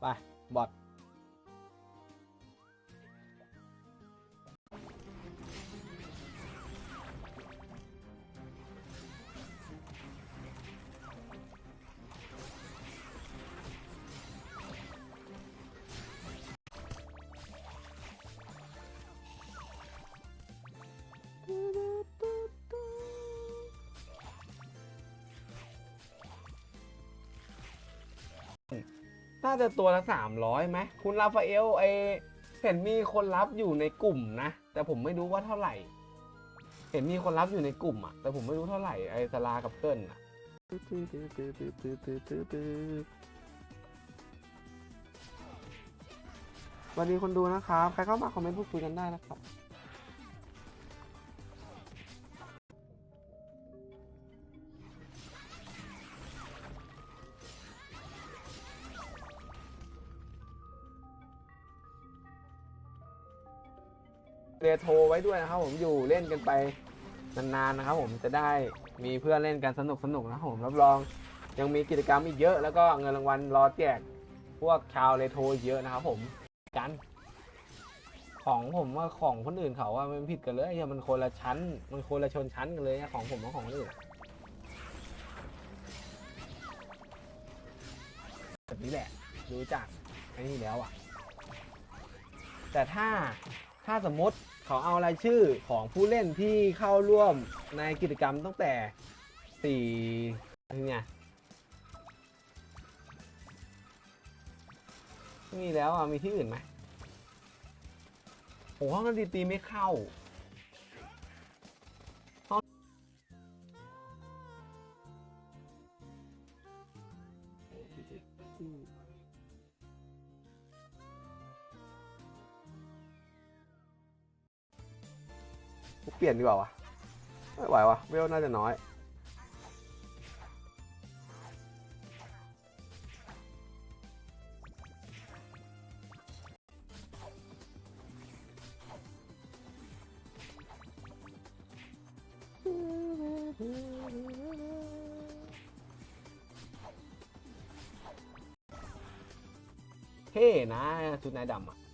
ไปบอท น่าจะตัวละสามร้อยไหมคุณราฟาเอลไอเห็นมีคนรับอยู่ในกลุ่มนะ แต่ผมไม่รู้ว่าเท่าไหร่ เห็นมีคนรับอยู่ในกลุ่มอะแต่ผมไม่รู้เท่าไหร่ไอสลากับเกิลอะสวัสดีคนดูนะครับ ใครเข้ามาคอมเมนต์พูดคุยกันได้นะครับ โทรไว้ด้วยนะครับผมอยู่เล่นกันไปนานๆนะครับผมจะได้มีเพื่อนเล่นกันสนุกสนุกนะครับผมรับรองยังมีกิจกรรมอีกเยอะ แล้วก็เงินรางวัลรอแจกพวกชาวเรโทรเยอะนะครับผมกันของผมว่าของคนอื่นเขาว่ามันผิดกันเลยเหี้ยมันคนละชั้น มันคนละชนชั้นกันเลยนะของผมกับของคนอื่นแบบนี้แหละรู้จักไอ้นี่แล้วอะ แต่ถ้าถ้าสมมติ เขาเอารายชื่อของผู้เล่นที่เข้าร่วมในกิจกรรมตั้งแต่สี่เนี่ยมีแล้วอะมีที่อื่นไหมโอ้ห้องดนตรีตีไม่เข้า เปลี่ยนดีกว่าวะไม่ไหววะเวลน่าจะน้อยเท่นะชุดนายดำอะ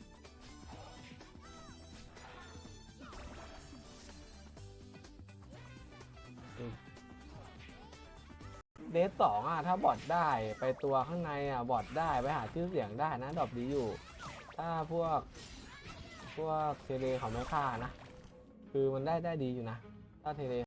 สองอะถ้าบอดได้ไปตัวข้างในอะบอดได้ไปหาชื่อเสียงได้นะดอบดีอยู่ ถ้าพวก พวกเทเลเขาไม่ฆ่านะ คือมันได้ได้ดีอยู่นะ ถ้าเทเล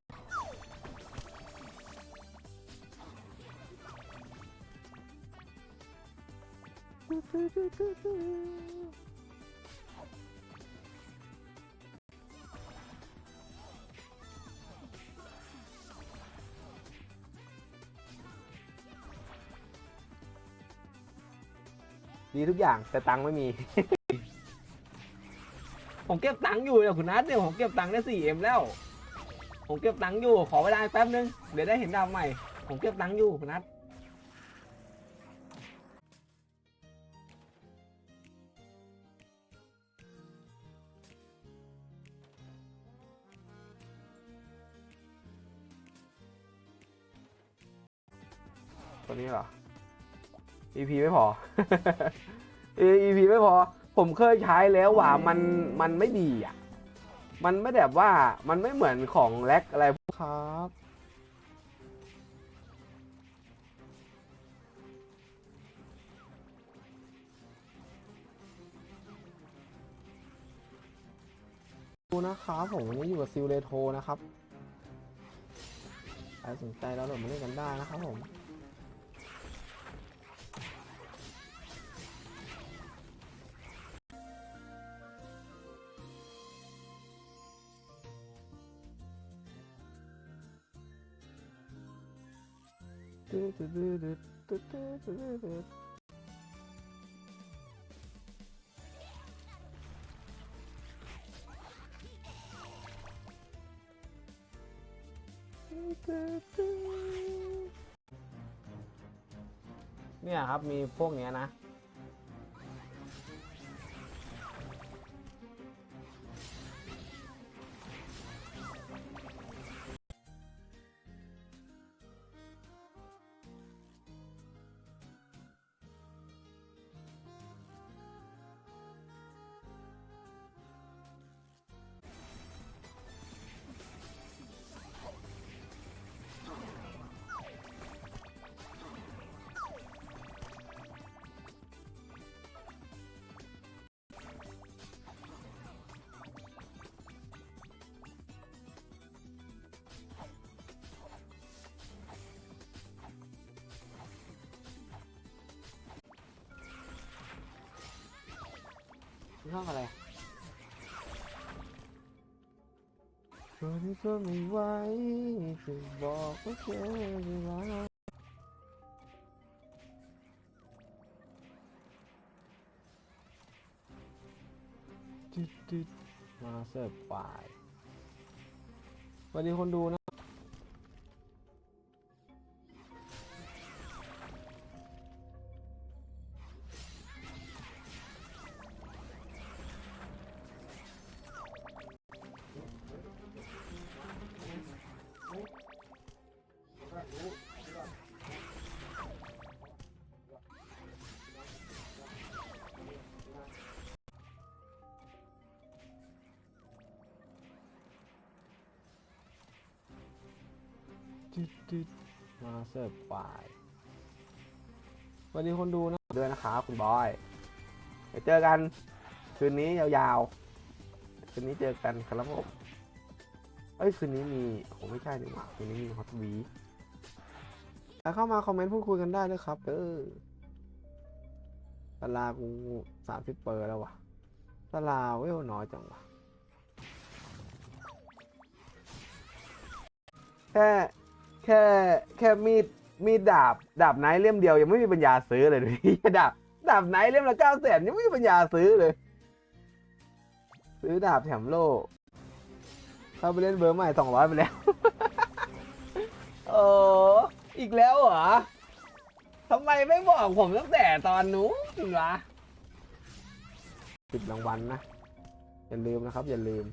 ดีทุกอย่างแต่ตังค์ไม่มี ผมเก็บตังค์อยู่เนี่ยคุณนัทเนี่ยผมเก็บตังค์ได้สี่เอ็มแล้ว ผมเก็บตังค์อยู่ขอเวลาแป๊บนึงเดี๋ยวได้เห็นดาวใหม่ ผมเก็บตังค์อยู่คุณนัทตัวนี้เหรอ EP ไม่พอ EP ไม่พอ ผมเคยใช้แล้วว่ามันมันไม่ดีอะ มันไม่แบบว่ามันไม่เหมือนของแล็กอะไรครับดูนะครับผมวันนี้อยู่กับซิลเลโทนะครับใครสนใจแล้วโหลดมาเล่นกันได้นะครับผม เนี่ยครับมีพวกเนี้ยนะ ช่องอะไรคนที่ก็ไม่ไหวจะบอกว่าเธอไม่รักจุดจุดมาเสิร์ฟปลายสวัสดีคนดูนะ จุดจุดมาเสิร์ฟปลายสวัสดีคนดูนะ ด้วยนะครับคุณบอยไปเจอกัน คืนนี้ยาวๆ คืนนี้เจอกันครับผมเอ้ย คืนนี้มีโอ้ไม่ใช่ดีกว่าคืนนี้มีฮอตวีแล้วเข้ามาคอมเมนต์พูดคุยกันได้ด้วยครับเออตลากูสามสิบเปอร์แล้ววะตลาเวลน้อยจังวะแค่ แค่แค่มีดมีดดาบดาบไนท์เล่มเดียว ยังไม่มีปัญญาซื้อเลยดูดิดาบดาบไนท์เล่มละเก้าแสนยังไม่มีปัญญาซื้อเลย ซื้อดาบแถมโล่เข้าไปเล่นเบอร์ใหม่สองร้อยไปแล้วโอ้อีกแล้วเหรอทำไมไม่บอกผมตั้งแต่ตอนนู้นวะติดรางวัลนะ อย่าลืมนะครับ อย่าลืม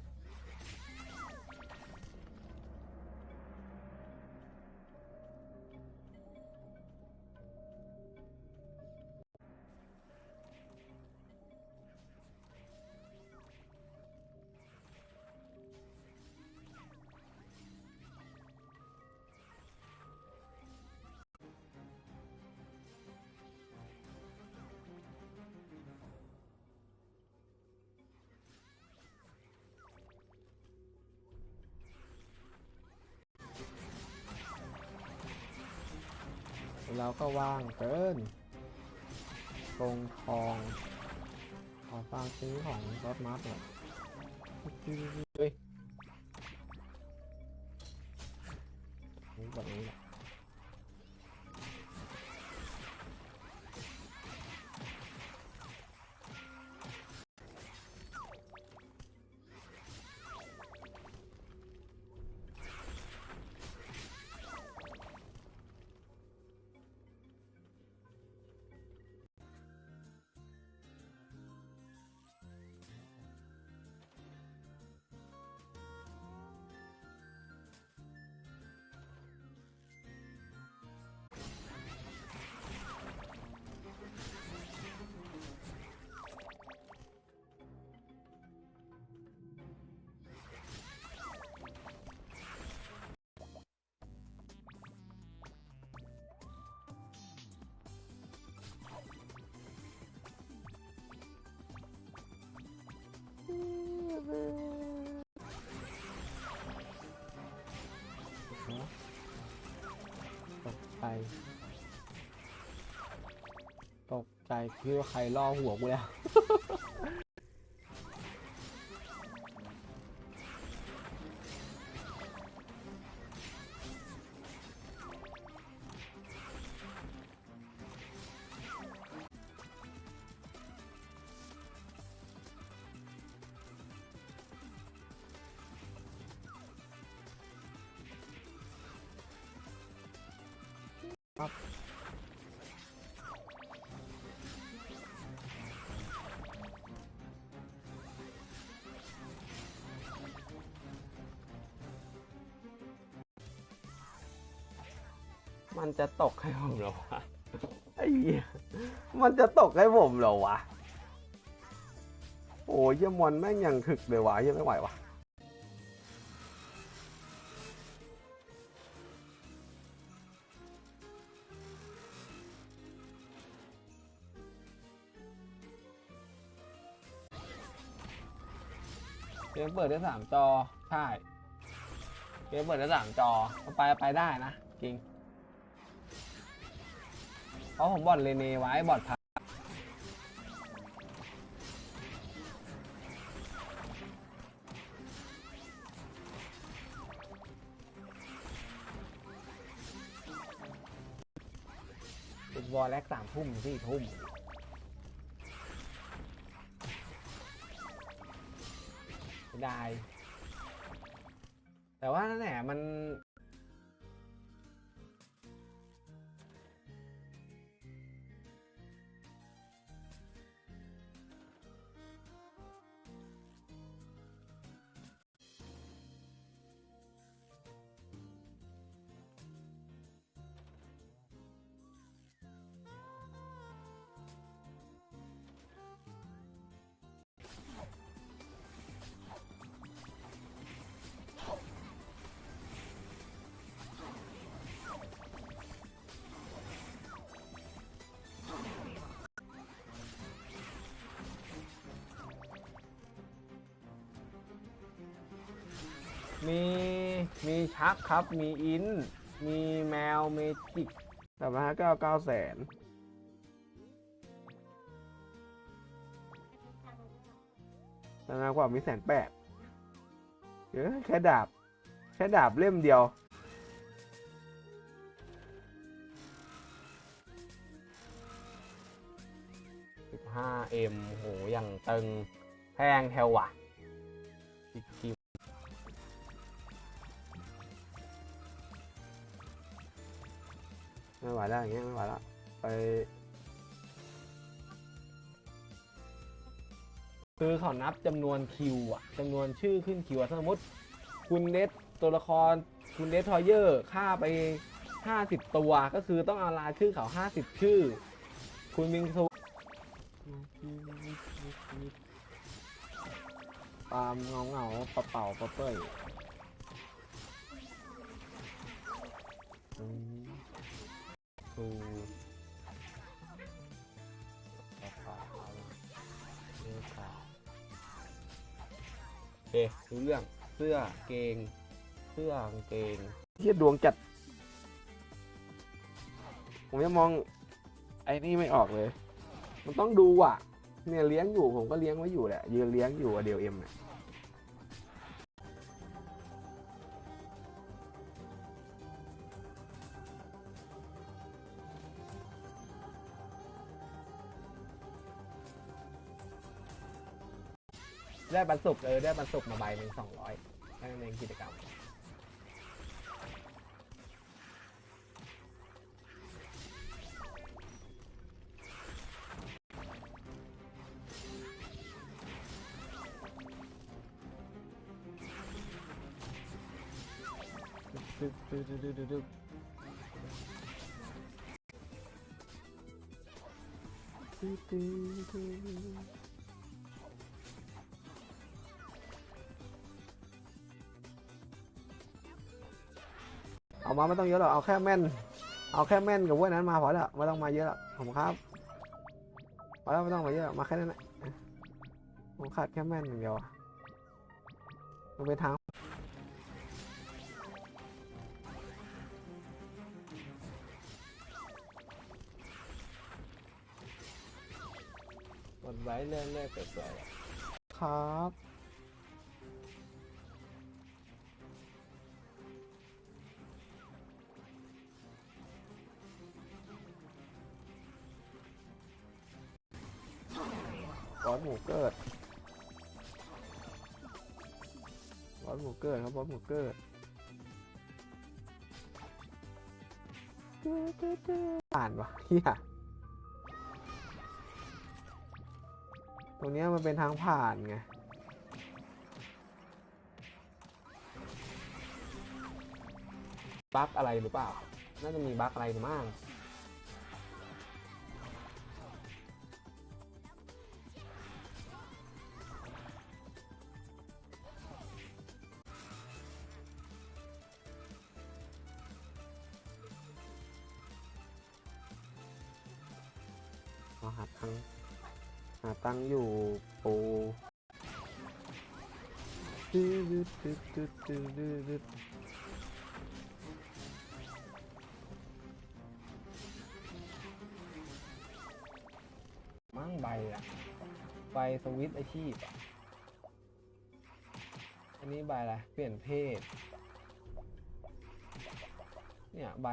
เราก็ว่างเกินตรงทอง ขอฟังซื้อของรถมาร์ทหน่อย ตกใจตกใจคิดว่าใครล่อหัวกูแล้ว มันจะตกให้ผมเหรอวะไอ้เหี้ยมันจะตกให้ผมเหรอวะ โอ้ยเยี่ยมอนแม่งยังถึกเลยวะเยี่ยไม่ไหววะเกมเปิดได้สามจอ ใช่ เกมเปิดได้สามจอเอาไปไปได้นะ จริง เพราะผมบอดเลเนไว้บอดพากติดวอลแลกสามทุ่มสี่ทุ่มได้ แต่ว่านั่นแหละมัน มีมีชักครับ มีอิน มีแมวเมจิกแต่มาเก้าเก้าแสนต่ากกว่ามีแสนแปดเยอะแค่ดาบ แค่ดาบเล่มเดียวสิบห้าเอ็มโหอย่างตึง แพงแถวว่ะ ไม่ไหวแล้วอย่างเงี้ยไม่ไหวแล้วไป คือเขานับจำนวนคิวอะจำนวนชื่อขึ้นคิวอะสมมติ คุณเดสตัวละครคุณเดสทอยเยอร์ฆ่าไป 50 ตัวก็คือต้องเอารายชื่อเขา 50 ชื่อ คุณมิงซูปามเงาเงาๆปะเป่าปะเป้ย รู้เรื่องเสื้อเกง เสื้อกางเกงเทียดวงจัด ผมยังมองไอ้นี่ไม่ออกเลย มันต้องดูอะ เนี่ยเลี้ยงอยู่ผมก็เลี้ยงไว้อยู่แหละยืนเลี้ยงอยู่อะเดียวเอ็มเนี่ย ได้บรรสุกเออได้บรรสุกมาใบหนึ่งสองร้อยแค่นั้นเองกิจกรรมดึกดึกดึกดึกดึกดึก มาไม่ต้องเยอะหรอกเอาแค่แม่น เอาแค่แม่นกับเว้ยนั้นมาพอแล้วไม่ต้องมาเยอะหรอกผมครับพอแล้วไม่ต้องมาเยอะหรอกมาแค่นั้นแหละผมขาดแค่แม่นอย่างเดียวอะมันเป็นทางกดไว้เรื่อยๆไปสวยๆครับ สหมูเกิดบอสหมูเกิดครับบอสหมูเกิดผ่านวะเฮียตรงนี้มันเป็นทางผ่านไงบั๊กอะไรหรือเปล่า น่าจะมีบั๊กอะไรหรือมั่ง ดดืดดืดดืดดืดดืดมั่งใบอะใบสวิตช์อาชีพอะอันนี้ใบอะไร เปลี่ยนเพศ เนี่ยใบ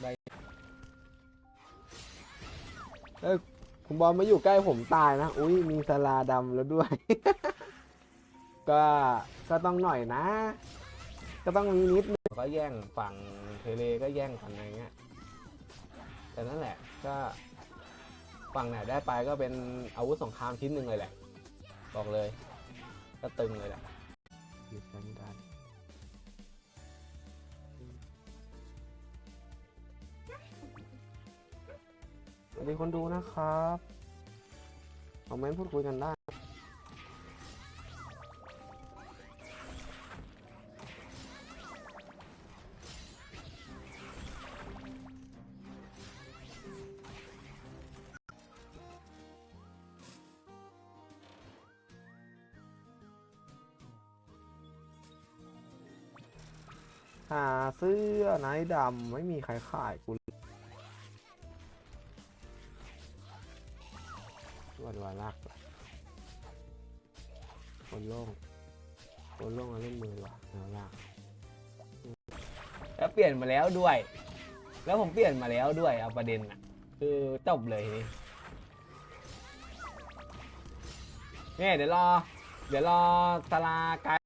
ใบเอ้ยคุณบอลมาอยู่ใกล้ผมตายนะ อุ้ยมีสลาดำแล้วด้วย ก็ก็ต้องหน่อยนะ ก็ต้องมีนิดนึงก็แย่งฝั่งเทเลก็แย่งกันอะไรเงี้ยแต่นั่นแหละก็ฝั่งไหนได้ไปก็เป็นอาวุธสงครามชิ้นหนึ่งเลยแหละ บอกเลย ก็ตึงเลยแหละยึดกันได้สวัสดีคนดูนะครับคอมเมนต์พูดคุยกันได้ หาเสื้อไนท์ดำไม่มีใครขายกูเลยวันวาลักว่ะคนโล่งคนโล่งเอาเล่นมือดีกว่ะเอาลากแล้วเปลี่ยนมาแล้วด้วย แล้วผมเปลี่ยนมาแล้วด้วยเอาประเด็นอะคือจบเลยนี่เนี่ยเดี๋ยวรอ เดี๋ยวรอสลากาย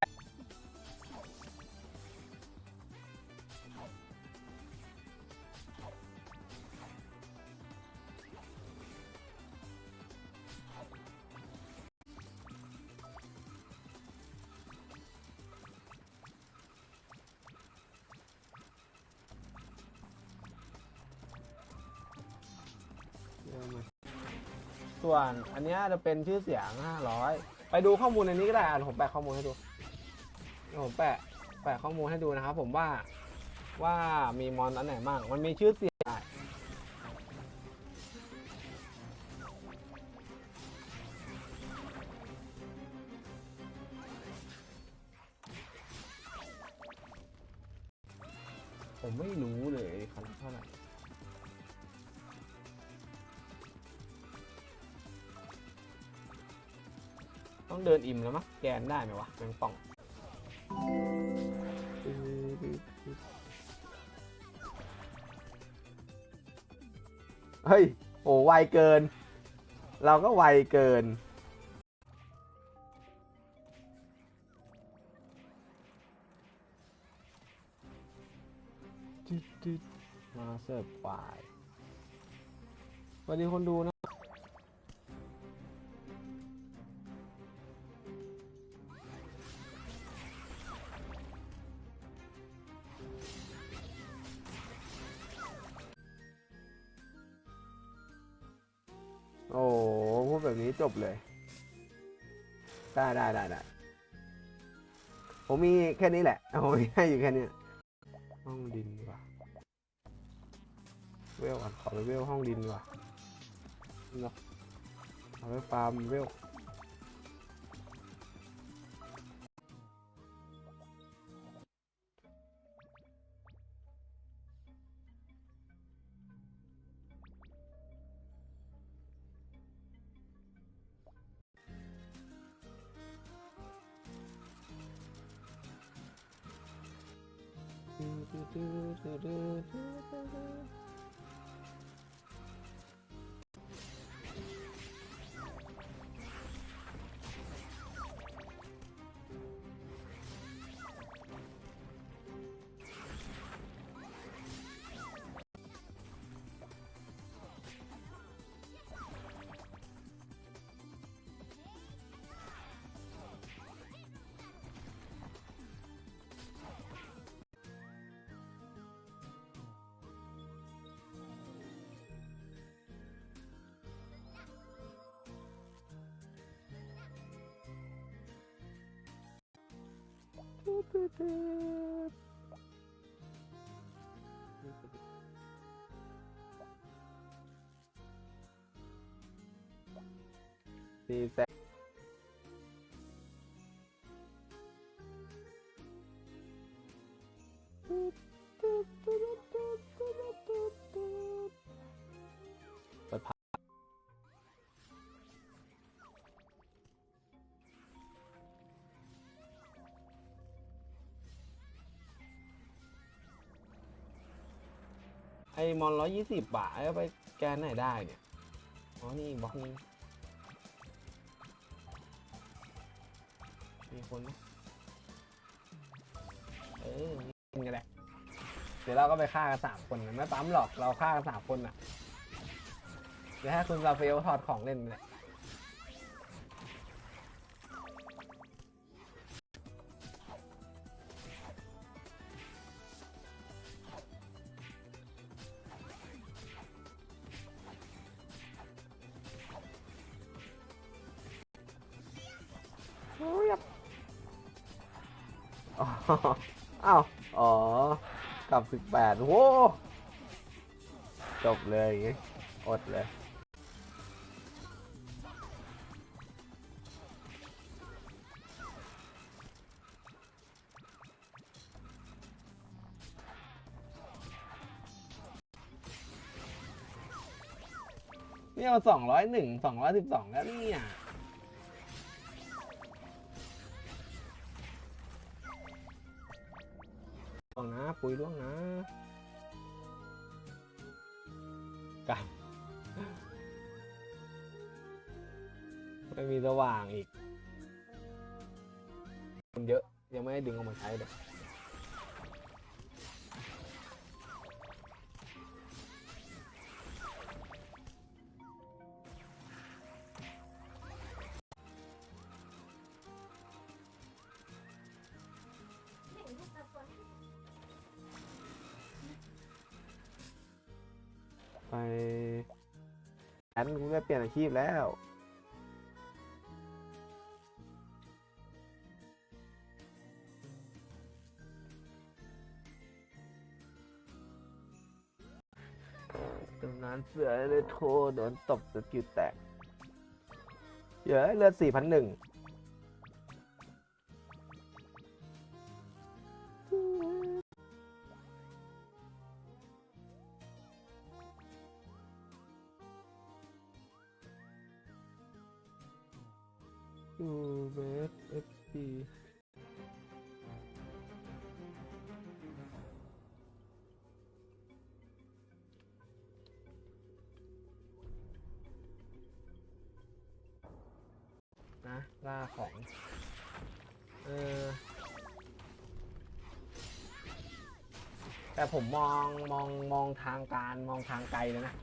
ส่วนอันนี้จะเป็นชื่อเสียง 500 ไปดูข้อมูลในนี้ก็ได้อะผมแปะข้อมูลให้ดูผมแปะแปะข้อมูลให้ดูนะครับผมว่าว่ามีมอนอันไหนบ้างมันมีชื่อเสียง แล้วมั้งแกนได้ไหมวะแมงป่องเฮ้ย โอ้ไวเกิน เราก็ไวเกิน มาเสิร์ฟควายสวัสดีคนดูนะ ดแบบนี้จบเลย ได้ได้ได้ได้ผมมีแค่นี้แหละผมมีให้อยู่แค่นี้ห้องดินดีกว่าเวลก่อนขอไปเวลห้องดินดีกว่าเนาะเอาไปฟาร์มเวล สี่แอ้มอนร้อยยี่สิบบาทเอาไปแกนไหนได้เนี่ย อ๋อ นี่บล็อกนี้ มีคนไหมเออเล่นกันแหละ เดี๋ยวเราก็ไปฆ่ากันสามคนนะไม่ปั๊มหรอก เราฆ่ากันสามคนอะ เดี๋ยวให้คุณราฟาเฟลถอดของเล่นเลย อ้าวอ๋อกับสิบแปดโว้จบเลยอดเลยนี่เอาสองร้อยหนึ่งสองร้อยสิบสองแล้วเนี่ยล่ะ คุยล่วงนะกลันไม่มีสว่างอีก คนเยอะ ยังไม่ได้ดึงออกมาใช้เลย ลี่ยนอาชีพแล้ว ตำนานเสือเลยโทรโดนตบจนกิวแตก เยอะเลือดสี่พันหนึ่ง ยูเวสเอฟพีนะล่าของ เออ แต่ผมมองมองมองทางการมองทางไกลเลยนะ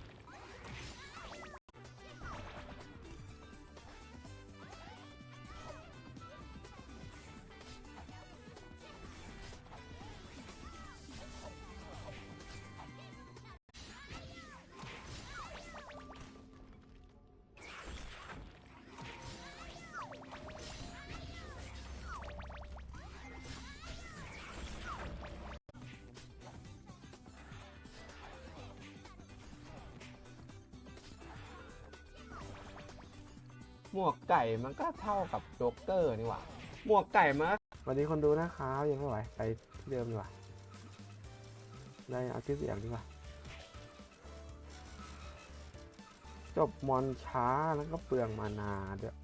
หมวกไก่มันก็เท่ากับโจ๊กเกอร์นี่หว่าหมวกไก่มันก็สวัสดีคนดูนะครับยังไม่ไหวไปที่เดิมดีกว่าได้เอาชื่อเสียงดีกว่าจบมอนช้าแล้วก็เปลืองมานาด้วย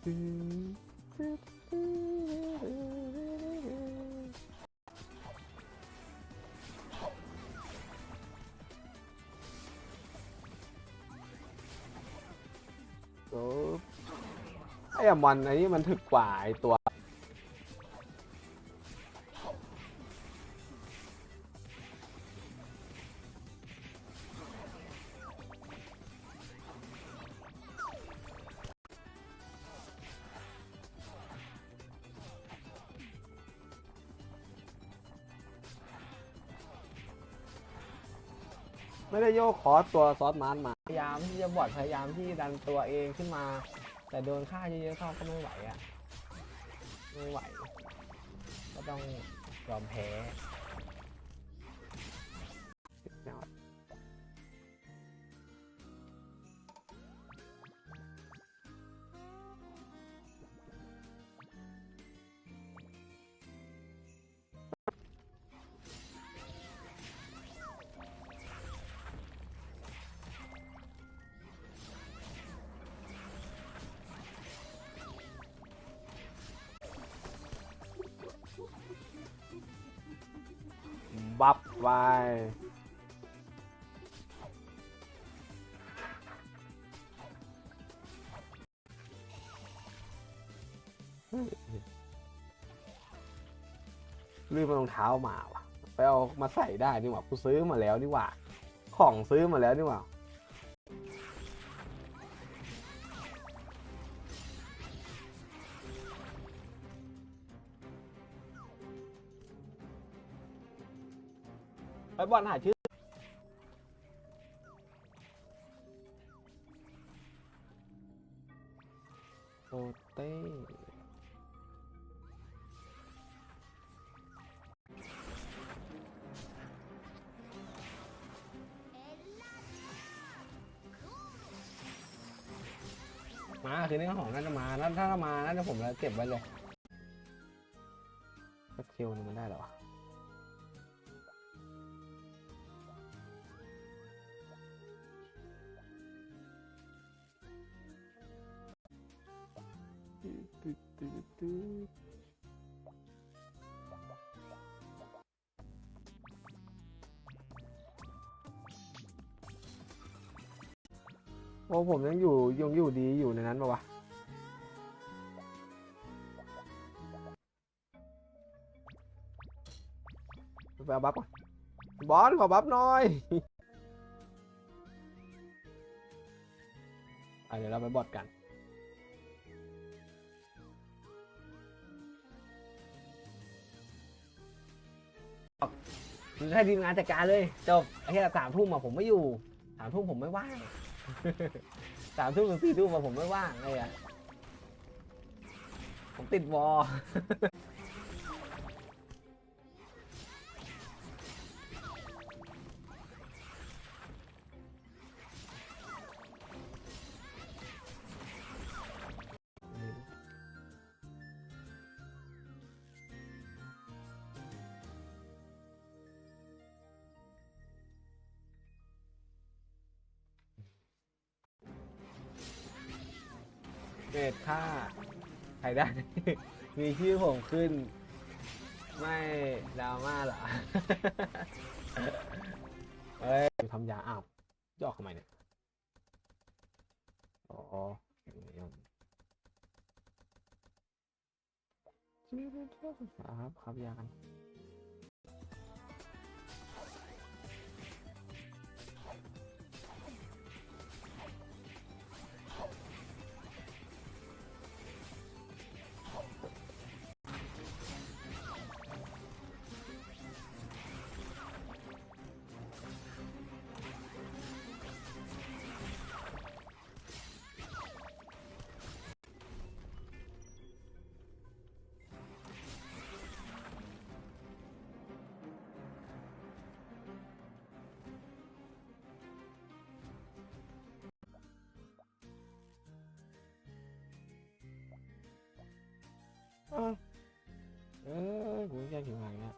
โมอนอันนี้มันถึกกว่าไอตัวไม่ได้โยกคอสตัวซอสมานมา พยายามที่จะบอดพยายามที่ดันตัวเองขึ้นมา แต่โดนฆ่าเยอะๆเข้าก็ไม่ไหวอะไม่ไหว ก็ต้องยอมแพ้ บับไปลืมรองเท้ามาว่ะ ไปเอามาใส่ได้นี่หว่ากูซื้อมาแล้วนี่หว่า ของซื้อมาแล้วนี่หว่า บอลหาชื่อโอเต้มาคืนนี้ของน่าจะมาแล้วถ้ามาน่าจะผมจะเก็บไว้เลยสักคิวนึงมันได้หรอวะ อ้ผมยังอยู่ยังอยู่ดีอยู่ในนั้นปะวะไปเอาบัฟก่อนบอลขอบัฟหน่อยอะเดี๋ยวเราไปบอดกันให้ทีมงานจัดการเลย จบไอ้แค่สามทุ่มอะผมไม่อยู่สามทุ่มผมไม่ว่าง สามทุ่มถึงสี่ทุ่มอะผมไม่ว่างเลยอะผมติดวอ ได้ มีชื่อผมขึ้น ไม่ดราม่าเหรอเฮ้ยทำยาอ้าวย่อทำไมเนี่ย อ๋อครับครับยากัน เออเออกูแกล้งผิวหาเนี่ย